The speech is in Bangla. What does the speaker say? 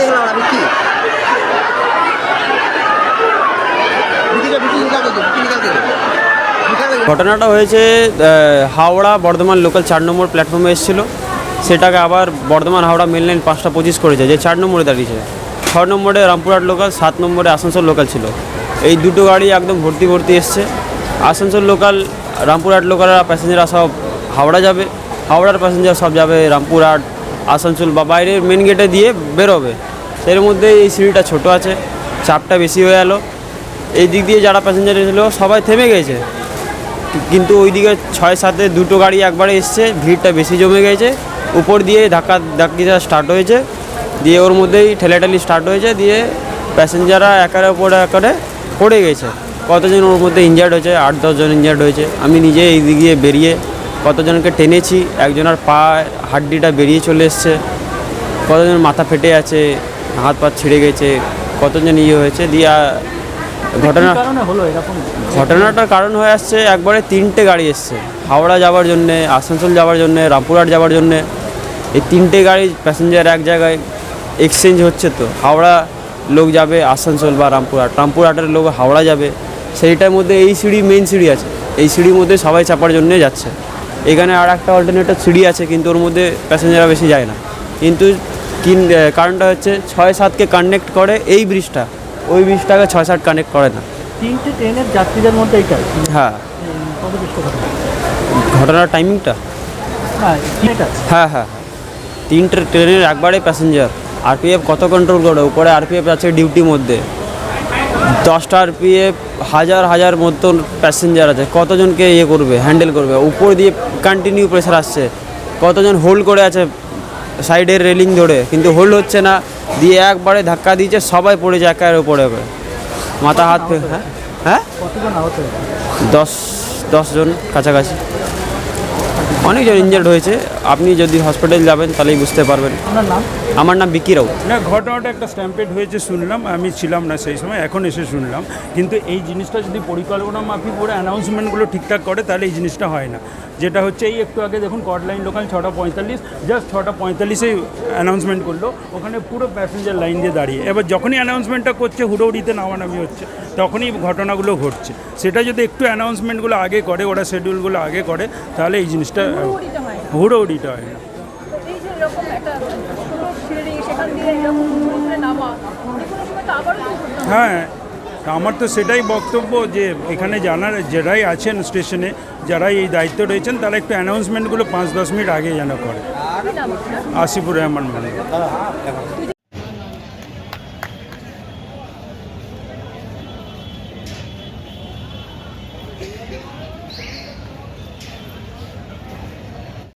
দেখলাম না বিক্রি। ঘটনাটা হয়েছে হাওড়া বর্ধমান লোকাল চার নম্বর প্ল্যাটফর্মে এসেছিল। সেটাকে আবার বর্ধমান হাওড়া মেন লাইন পাঁচটা পঁচিশ করেছে, যে চার নম্বরে দাঁড়িয়েছে। ছ নম্বরে রামপুরহাট লোকাল সাত নম্বরে আসানসোল লোকাল ছিল। এই দুটো গাড়ি একদম ভর্তি ভর্তি এসছে। আসানসোল লোকাল রামপুরহাট লোকালরা প্যাসেঞ্জাররা সব হাওড়া যাবে। হাওড়ার প্যাসেঞ্জার সব যাবে রামপুরহাট আসানসোল বা বাইরের মেন গেটে দিয়ে বেরোবে। এর মধ্যে এই সিঁড়িটা ছোট আছে, চাপটা বেশি হয়ে গেল এই দিক দিয়ে যারা প্যাসেঞ্জার এসেছিল, সবাই থেমে গেছে। কিন্তু ওইদিকে ছয় সাতে দুটো গাড়ি একবারে এসছে, ভিড়টা বেশি জমে গেছে। উপর দিয়ে ধাক্কা ধাক্কিটা স্টার্ট হয়েছে। দিয়ে ওর মধ্যেই ঠেলাঠালি স্টার্ট হয়েছে, দিয়ে প্যাসেঞ্জাররা একের ওপরে একারে পড়ে গেছে। কতজন ওর মধ্যে ইনজার্ড হয়েছে? আট দশজন ইনজার্ড হয়েছে। আমি নিজে এই দিক দিয়ে বেরিয়ে কতজনকে টেনেছি একজনের পা হাড্ডিটা বেরিয়ে চলে এসছে কতজন মাথা ফেটে আছে হাত পা ছিঁড়ে গেছে কতজন ইয়ে হয়েছে দিয়ে ঘটনা হলো এরকম? ঘটনাটার কারণ হয়ে আসছে একবারে তিনটে গাড়ি এসছে হাওড়া যাওয়ার জন্যে আসানসোল যাওয়ার জন্যে রামপুরহাট যাওয়ার জন্যে এই তিনটে গাড়ি প্যাসেঞ্জার এক জায়গায় এক্সচেঞ্জ হচ্ছে তো হাওড়া লোক যাবে আসানসোল বা রামপুরহাট রামপুরহাটের লোক হাওড়া যাবে সেইটার মধ্যে এই সিঁড়ি মেন সিঁড়ি আছে এই সিঁড়ির মধ্যে সবাই চাপার জন্যে যাচ্ছে। এখানে আর একটা অল্টারনেটিভ সিঁড়ি আছে কিন্তু ওর মধ্যে প্যাসেঞ্জাররা বেশি যায় না। কিন্তু কিন কারণটা হচ্ছে ছয় সাতকে কানেক্ট করে এই ব্রিজটা ওই ব্রিজটাকে ছয় সাত কানেক্ট করে না। তিনটে ট্রেনের যাত্রীদের মধ্যে এইটা হ্যাঁ। ঘটনার টাইমিংটা হ্যাঁ হ্যাঁ হ্যাঁ তিনটে ট্রেনের একবারে প্যাসেঞ্জার আরপিএফ কত কন্ট্রোল করে? উপরে আরপিএফ আছে ডিউটির মধ্যে। দশটা আরপিএফ হাজার হাজার মতন প্যাসেঞ্জার আছে। কতজনকে ইয়ে করবে হ্যান্ডেল করবে? উপর দিয়ে কন্টিনিউ প্রেশার আসছে। কতজন হোল্ড করে আছে সাইডের রেলিং ধরে? কিন্তু হোল্ড হচ্ছে না। দিয়ে একবারে ধাক্কা দিয়েছে সবাই পড়েছে একের উপরে। মাথা হাত হ্যাঁ? হ্যাঁ? দশ দশজন কাছাকাছি। অনেকজন ইনজার্ড হয়েছে। আপনি যদি হসপিটাল যাবেন তাহলেই বুঝতে পারবেন। আপনার নাম? আমার নাম বিকি রাউত। না ঘটনাটা একটা স্ট্যাম্পেড হয়েছে শুনলাম। আমি ছিলাম না সেই সময় এখন এসে শুনলাম। কিন্তু এই জিনিসটা যদি পরিকল্পনা মাফিক করে অ্যানাউন্সমেন্টগুলো ঠিকঠাক করে তাহলে এই জিনিসটা হয় না। যেটা হচ্ছে এই একটু আগে দেখুন কটলাইন লোকাল ছটা পঁয়তাল্লিশ জাস্ট ছটা পঁয়তাল্লিশেই অ্যানাউন্সমেন্ট করল। ওখানে পুরো প্যাসেঞ্জার লাইন দিয়ে দাঁড়িয়ে। এবার যখনই অ্যানাউন্সমেন্টটা করছে হুড়োহুড়িতে নামানামি হচ্ছে। তখনই ঘটনাগুলো ঘটছে। সেটা যদি একটু অ্যানাউন্সমেন্টগুলো আগে করে ওরা শিডিউলগুলো আগে করে তাহলে এই জিনিসটা হুড়োহুড়িটা হয় না। হয় আমার তো সেটাই বক্তব্য যে এখানে জানার যারাই আছেন স্টেশনে যারা এই দায়িত্ব রয়েছেন তারা একটু অ্যানাউন্সমেন্টগুলো পাঁচ দশ মিনিট আগে যেন করে। আসিফুর রহমান মানে